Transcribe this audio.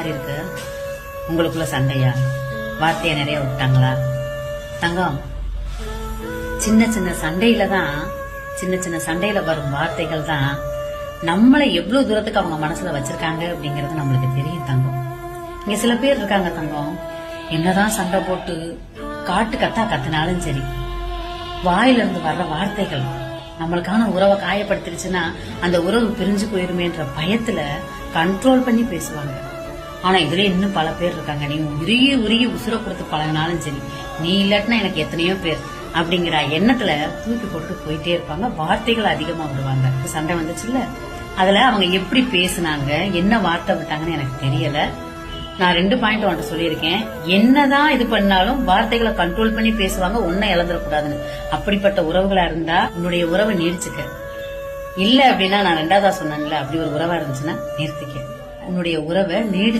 மாதிரி இருக்கு உங்களுக்குள்ள சண்டையா? வார்த்தையை நிறைய விட்டாங்களா? தங்கம் சின்ன சின்ன சண்டையில தான் சின்ன சின்ன சண்டையில வரும் வார்த்தைகள் தான் நம்மளை எவ்வளவு தூரத்துக்கு அவங்க மனசுல வச்சிருக்காங்க அப்படிங்கறது நம்மளுக்கு தெரியும் தங்கம். இங்க சில பேர் இருக்காங்க தங்கம். என்னதான் சண்டை போட்டு காட்டு கத்தா கத்தினாலும் சரி வாயில இருந்து வர்ற வார்த்தைகள் நம்மளுக்கான உறவை காயப்படுத்திருச்சுன்னா அந்த உறவு பிரிஞ்சு போயிருமேன்ற பயத்துல கண்ட்ரோல் பண்ணி பேசுவாங்க. ஆனா இதுல இன்னும் பல பேர் இருக்காங்க. நீ உருகி உரிய உசுர கொடுத்து பழகினாலும் சரி நீ இல்லாட்டினா எனக்கு எத்தனையோ பேர் அப்படிங்கிற எண்ணத்துல தூக்கி போட்டு போயிட்டே இருப்பாங்க. வார்த்தைகள் அதிகமா விடுவாங்க சண்டை வந்துச்சுல்ல? அதுல அவங்க எப்படி பேசுனாங்க என்ன வார்த்தை விட்டாங்கன்னு எனக்கு தெரியல. நான் ரெண்டு பாயிண்ட் உன்ட்ட சொல்லியிருக்கேன். என்னதான் இது பண்ணாலும் வார்த்தைகளை கண்ட்ரோல் பண்ணி பேசுவாங்க ஒன்னும் இழந்துடக்கூடாதுன்னு. அப்படிப்பட்ட உறவுகளா இருந்தா உன்னுடைய உறவை நீடிச்சுக்க. இல்ல அப்படின்னா நான் ரெண்டாவதா சொன்னேன்ல அப்படி ஒரு உறவா இருந்துச்சுன்னா நிறுத்திக்க. உன்னுடைய உறவை நீடிச்சு